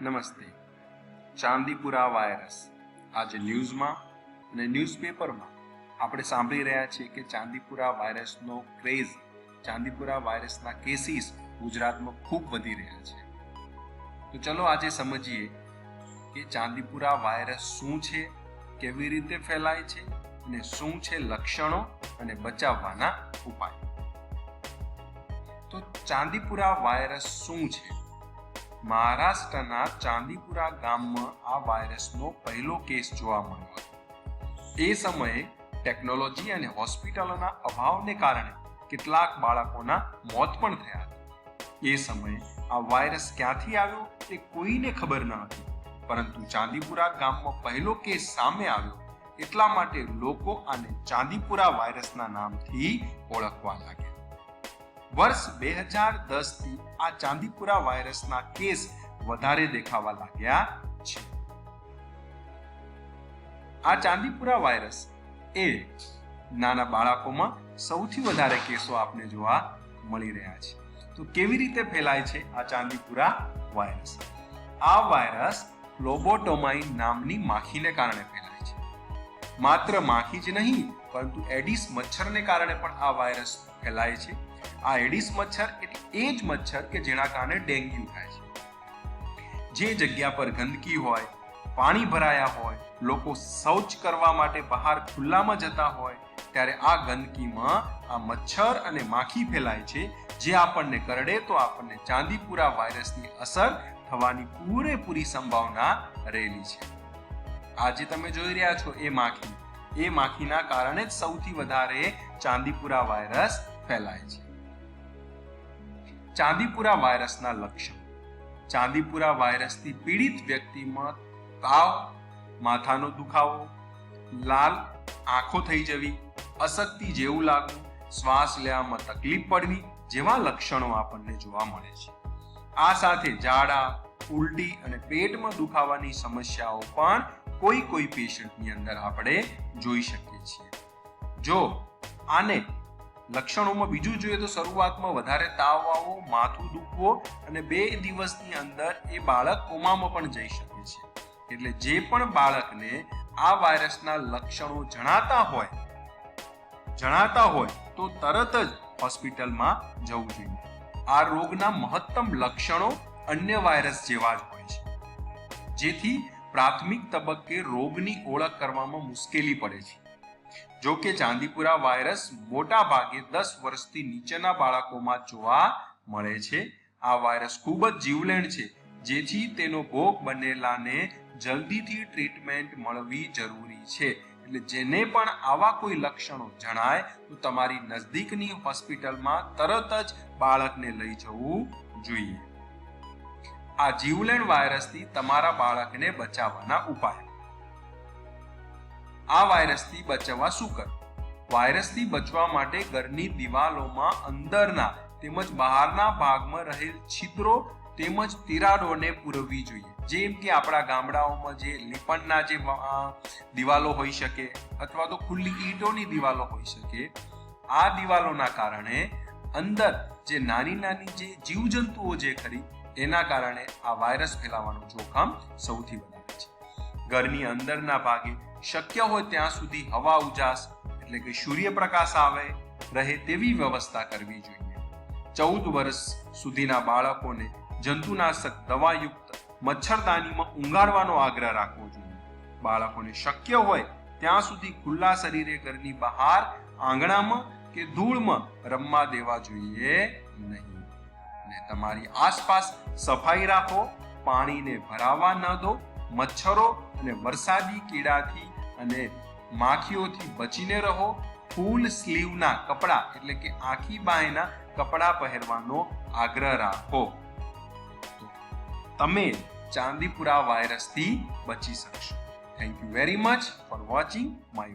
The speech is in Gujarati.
નમસ્તે. ચાંદીપુરા વાયરસ. આજે ન્યૂઝમાં અને ન્યૂઝપેપરમાં આપણે સાંભળી રહ્યા છીએ કે ચાંદીપુરા વાયરસનો ક્રેઝ, ચાંદીપુરા વાયરસના કેસીસ ગુજરાતમાં ખૂબ વધી રહ્યા છે. તો ચલો આજે સમજીએ કે ચાંદીપુરા વાયરસ શું છે, કેવી રીતે ફેલાય છે અને શું છે લક્ષણો અને બચાવવાના ઉપાય. તો ચાંદીપુરા વાયરસ શું છે? મહારાષ્ટ્રના ચાંદીપુરા ગામમાં આ વાયરસનો પહેલો કેસ જોવા મળ્યો હતો. એ સમયે ટેકનોલોજી અને હોસ્પિટલોના અભાવને કારણે કેટલાક બાળકોના મોત પણ થયા હતા. એ સમયે આ વાયરસ ક્યાંથી આવ્યો તે કોઈને ખબર ન હતી. પરંતુ ચાંદીપુરા ગામમાં પહેલો કેસ સામે આવ્યો એટલા માટે લોકો આને ચાંદીપુરા વાયરસના નામથી ઓળખવા લાગ્યા. વર્ષ બે હજાર દસથી આ ચાંદીપુરા વાયરસના કેસ વધારે દેખાવા લાગ્યા છે. આ ચાંદીપુરા વાયરસ એ નાના બાળકોમાં સૌથી વધારે કેસો આપને જોવા મળી રહ્યા છે. તો કેવી રીતે ફેલાય છે આ ચાંદીપુરા વાયરસ? આ વાયરસ લોબોટોમાઇન નામની માખીને કારણે ફેલાય છે. માત્ર માખી જ નહીં, પરંતુ એડિસ મચ્છરને કારણે પણ આ વાયરસ ફેલાય છે. આ એડિસ મચ્છર એટલે એ જ મચ્છર કે જેના કારણે ડેન્ગ્યુ થાય છે. જે જગ્યા પર ગંદકી હોય, પાણી ભરાયા હોય, લોકો શૌચ કરવા માટે બહાર ખુલ્લામાં જતા હોય, ત્યારે આ ગંદકીમાં આ મચ્છર અને માખી ફેલાય છે. જે આપણને કરડે તો આપણને ચાંદીપુરા વાયરસની અસર થવાની પૂરેપૂરી સંભાવના રહેલી છે. આજે તમે જોઈ રહ્યા છો એ માખી. એ માખીના કારણે જ સૌથી વધારે ચાંદીપુરા વાયરસ ફેલાય છે. ચાંદીપુરા વાયરસના લક્ષણ. ચાંદીપુરા વાયરસથી પીડિત વ્યક્તિમાં તાવ, માથાનો દુખાવો, લાલ આંખો થઈ જવી, અશક્તિ જેવું લાગવું, શ્વાસ લેવામાં તકલીફ પડવી જેવા લક્ષણો આપણને જોવા મળે છે. આ સાથે ઝાડા, ઉલટી અને પેટમાં દુખાવાની સમસ્યાઓ પણ કોઈ કોઈ પેશન્ટની અંદર આપણે જોઈ શકીએ છીએ. જો આને લક્ષણોમાં બીજું જોઈએ તો શરૂઆતમાં વધારે તાવ આવવો, માથું દુખવો અને બે દિવસની અંદર એ બાળક કોમામાં પણ જઈ શકે છે. એટલે જે પણ બાળકને આ વાયરસના લક્ષણો જણાતા હોય જણાતા હોય તો તરત જ હોસ્પિટલમાં જવું જોઈએ. આ રોગના મહત્તમ લક્ષણો અન્ય વાયરસ જેવા જ હોય છે. જેથી પ્રાથમિક તબક્કે રોગની ઓળખ કરવામાં મુશ્કેલી પડે છે. જો કે ચાંદીપુરા વાયરસ મોટા ભાગે દસ વર્ષથી નીચેના બાળકોમાં જોવા મળે છે. આ વાયરસ ખૂબ જ જીવલેણ છે, જેથી તેનો ભોગ બનેલાને જલ્દીથી ટ્રીટમેન્ટ મળવી જરૂરી છે. એટલે જેને પણ આવા કોઈ લક્ષણો જણાય, તો તમારી નજદીકની હોસ્પિટલમાં તરત જ બાળકને લઈ જવું જોઈએ. આ જીવલેણ વાયરસથી તમારા બાળકને બચાવવાના ઉપાય. આ વાયરસથી બચવા શું કરવું વાયરસથી બચવા માટે ઘરની દિવાલોમાં અંદરના તેમજ બહારના ભાગમાં રહેલ છિદ્રો તેમજ તિરાડોને પૂરવવી જોઈએ. જેમ કે આપણા ગામડાઓમાં જે લીપણના જે દિવાલો હોઈ શકે અથવા તો ખુલ્લી ઈંટોની દિવાલો હોઈ શકે, આ દિવાલોના કારણે અંદર જે નાની નાની જે જીવજંતુઓ જે ખરી, એના કારણે આ વાયરસ ફેલાવાનું જોખમ સૌથી વધારે ઘરની અંદરના ભાગે. શક્ય હોય ત્યાં સુધી હવા ઉજાસ, એટલે કે સૂર્યપ્રકાશ આવે, રહે તેવી વ્યવસ્થા કરવી જોઈએ. ચૌદ વર્ષ સુધીના બાળકોને જંતુનાશક દવાયુક્ત મચ્છરદાનીમાં ઊંઘાડવાનો આગ્રહ રાખવો જોઈએ. બાળકોને શક્ય હોય ત્યાં સુધી ખુલ્લા શરીરે ઘરની બહાર, આંગણામાં કે ધૂળમાં રમવા દેવા જોઈએ નહીં. અને તમારી આસપાસ સફાઈ રાખો, પાણીને ભરાવા ન દો મચ્છરો અને વરસાદી કીડાથી અને માખીઓથી બચીને રહો. ફૂલ સ્લીવના કપડા એટલે કે આખી બાયના કપડાં પહેરવાનો આગ્રહ રાખો. તમે ચાંદીપુરા વાયરસથી બચી શકશો. Thank you very much for watching my